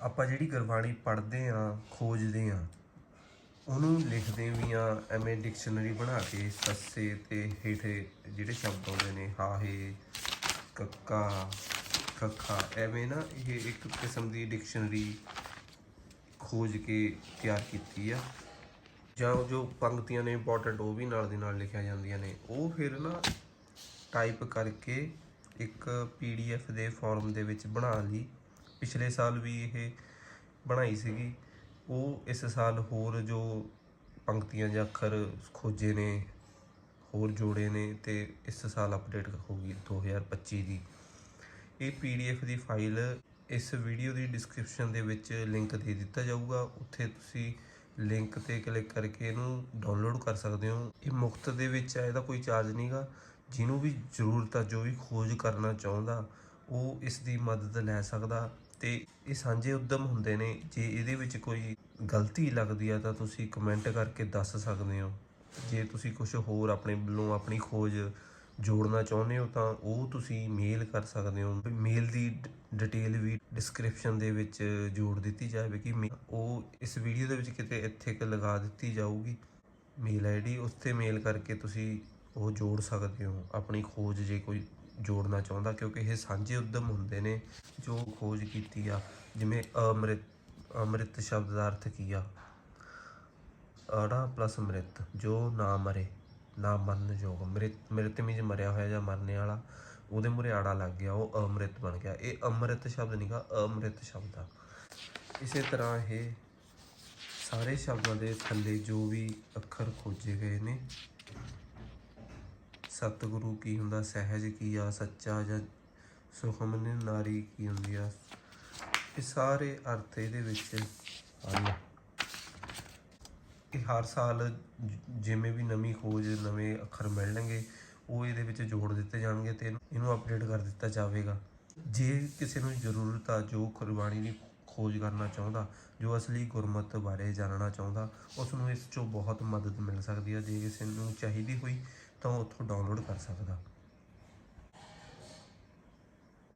ਆਪਾਂ ਜਿਹੜੀ ਗੁਰਬਾਣੀ ਪੜ੍ਹਦੇ ਆ ਖੋਜਦੇ ਆ ਉਹਨੂੰ ਲਿਖਦੇ ਵੀ ਆ ਐਵੇਂ ਡਿਕਸ਼ਨਰੀ ਬਣਾ ਕੇ ਸੱਸੇ ਤੇ ਹੇਠੇ ਜਿਹੜੇ ਸ਼ਬਦ ਆਉਂਦੇ ਨੇ ਹਾਹੇ ਕੱਕਾ, ਖੱਖਾ, ਐਵੇਂ ਨਾ ਇਹ ਇੱਕ ਕਿਸਮ ਦੀ ਡਿਕਸ਼ਨਰੀ ਖੋਜ ਕੇ ਤਿਆਰ ਕੀਤੀ ਆ। ਜਾਂ ਜੋ ਪੰਕਤੀਆਂ ਨੇ ਇੰਪੋਰਟੈਂਟ ਉਹ ਵੀ ਨਾਲ ਦੀ ਨਾਲ ਲਿਖਿਆ ਜਾਂਦੀਆਂ ਨੇ, ਉਹ ਫਿਰ ਨਾ ਟਾਈਪ ਕਰਕੇ ਇੱਕ ਪੀਡੀਐਫ ਦੇ ਫਾਰਮ ਦੇ ਵਿੱਚ ਬਣਾ ਲਈ। ਪਿਛਲੇ ਸਾਲ ਵੀ ਇਹ ਬਣਾਈ ਸੀਗੀ। ਉਹ ਇਸ ਸਾਲ ਹੋਰ ਜੋ ਪੰਕਤੀਆਂ ਜਾਂ ਅੱਖਰ ਖੋਜੇ ਨੇ, ਹੋਰ ਜੋੜੇ ਨੇ ਤੇ ਇਸ ਸਾਲ ਅਪਡੇਟ ਹੋਗੀ 2025 ਦੀ। ਇਹ ਪੀਡੀਐਫ ਦੀ ਫਾਈਲ ਇਸ ਵੀਡੀਓ ਦੀ ਡਿਸਕ੍ਰਿਪਸ਼ਨ ਦੇ ਵਿੱਚ ਲਿੰਕ ਦੇ ਦਿੱਤਾ ਜਾਊਗਾ। ਉੱਥੇ ਤੁਸੀਂ ਲਿੰਕ ਤੇ ਕਲਿੱਕ ਕਰਕੇ ਇਹਨੂੰ ਡਾਊਨਲੋਡ ਕਰ ਸਕਦੇ ਹੋ। ਇਹ ਮੁਫਤ ਦੇ ਵਿੱਚ ਹੈ ਇਹਦਾ ਕੋਈ ਚਾਰਜ ਨਹੀਂਗਾ ਜਿਹਨੂੰ ਵੀ ਜ਼ਰੂਰਤ ਆ, ਜੋ ਵੀ ਖੋਜ ਕਰਨਾ ਚਾਹੁੰਦਾ, ਉਹ ਇਸ ਦੀ ਮਦਦ ਲੈ ਸਕਦਾ। ਤੇ ਇਹ ਸਾਂਝੇ ਉਦਮ ਹੁੰਦੇ ਨੇ। ਜੇ ਇਹਦੇ ਵਿੱਚ ਕੋਈ ਗਲਤੀ ਲੱਗਦੀ ਆ, ਤਾਂ ਤੁਸੀਂ ਕਮੈਂਟ ਕਰਕੇ ਦੱਸ ਸਕਦੇ ਹੋ। ਜੇ ਤੁਸੀਂ ਕੁਝ ਹੋਰ ਆਪਣੇ ਵੱਲੋਂ ਆਪਣੀ ਖੋਜ ਜੋੜਨਾ ਚਾਹੁੰਦੇ ਹੋ, ਤਾਂ ਉਹ ਤੁਸੀਂ ਮੇਲ ਕਰ ਸਕਦੇ ਹੋ। ਮੇਲ ਦੀ ਡਿਟੇਲ ਵੀ ਡਿਸਕ੍ਰਿਪਸ਼ਨ ਦੇ ਵਿੱਚ ਜੋੜ ਦਿੱਤੀ ਜਾਵੇ ਕਿ ਮੇ- ਉਹ ਇਸ ਵੀਡੀਓ ਦੇ ਵਿੱਚ ਕਿਤੇ ਇੱਥੇ ਕਿ ਲਗਾ ਦਿੱਤੀ ਜਾਊਗੀ। ਮੇਲ ਆਈਡੀ ਉਸ ਤੇ ਮੇਲ ਕਰਕੇ ਤੁਸੀਂ ਉਹ ਜੋੜ ਸਕਦੇ ਹੋ। ਆਪਣੀ ਖੋਜ ਜੇ ਕੋਈ ਜੋੜਨਾ ਚਾਹੁੰਦਾ ਕਿਉਂਕਿ ਇਹ ਸਾਂਝੇ ਉਦਮ ਹੁੰਦੇ ਨੇ ਜੋ ਖੋਜ ਕੀਤੀ ਆ, ਜਿਵੇਂ ਅਮ੍ਰਿਤ ਅਮ੍ਰਿਤ ਸ਼ਬਦ ਦਾ ਅਰਥ ਕੀ ਆ? ਅੜਾ ਪਲਸ ਮ੍ਰਿਤ ਜੋ ਨਾ ਮਰੇ, ਨਾ ਮਰਨ ਯੋਗ। ਮ੍ਰਿਤ ਮ੍ਰਿਤ ਵਿੱਚ ਮਰਿਆ ਹੋਇਆ ਜਾਂ ਮਰਨੇ ਵਾਲਾ, ਉਹਦੇ ਮੂਹਰੇ ਆੜਾ ਲੱਗ ਗਿਆ, ਉਹ ਅੰਮ੍ਰਿਤ ਬਣ ਗਿਆ। ਇਹ ਅੰਮ੍ਰਿਤ ਸ਼ਬਦ ਨਹੀਂਗਾ ਅੰਮ੍ਰਿਤ ਸ਼ਬਦ ਆ। ਇਸੇ ਤਰ੍ਹਾਂ ਇਹ ਸਾਰੇ ਸ਼ਬਦਾਂ ਦੇ ਥੱਲੇ ਜੋ ਵੀ ਅੱਖਰ ਖੋਜੇ ਗਏ ਨੇ ਸਤਿਗੁਰੂ ਕੀ ਹੁੰਦਾ, ਸਹਿਜ ਕੀ ਆ, ਸੱਚਾ ਜਾਂ ਸੁਖਮਨ ਨਾਰੀ ਕੀ ਹੁੰਦੀ ਆ, ਇਹ ਸਾਰੇ ਅਰਥ ਇਹਦੇ ਵਿੱਚ ਹਨ। ਇਹ ਹਰ ਸਾਲ ਜਿਵੇਂ ਵੀ ਨਵੀਂ ਖੋਜ, ਨਵੇਂ ਅੱਖਰ ਮਿਲਣਗੇ, ਉਹ ਇਹਦੇ ਵਿੱਚ ਜੋੜ ਦਿੱਤੇ ਜਾਣਗੇ ਤੇ ਇਹਨੂੰ- ਅਪਡੇਟ ਕਰ ਦਿੱਤਾ ਜਾਵੇਗਾ। ਜੇ ਕਿਸੇ ਨੂੰ ਜ਼ਰੂਰਤ ਆ, ਜੋ ਗੁਰਬਾਣੀ ਦੀ ਖੋਜ ਕਰਨਾ ਚਾਹੁੰਦਾ, ਜੋ ਅਸਲੀ ਗੁਰਮਤ ਬਾਰੇ ਜਾਣਨਾ ਚਾਹੁੰਦਾ, ਉਸ ਨੂੰ ਇਸ ਚੋਂ ਬਹੁਤ ਮਦਦ ਮਿਲ ਸਕਦੀ ਹੈ ਜੇ ਕਿਸੇ ਨੂੰ ਚਾਹੀਦੀ ਹੋਈ ਤਾਂ ਉਹ ਉੱਥੋਂ ਡਾਊਨਲੋਡ ਕਰ ਸਕਦਾ।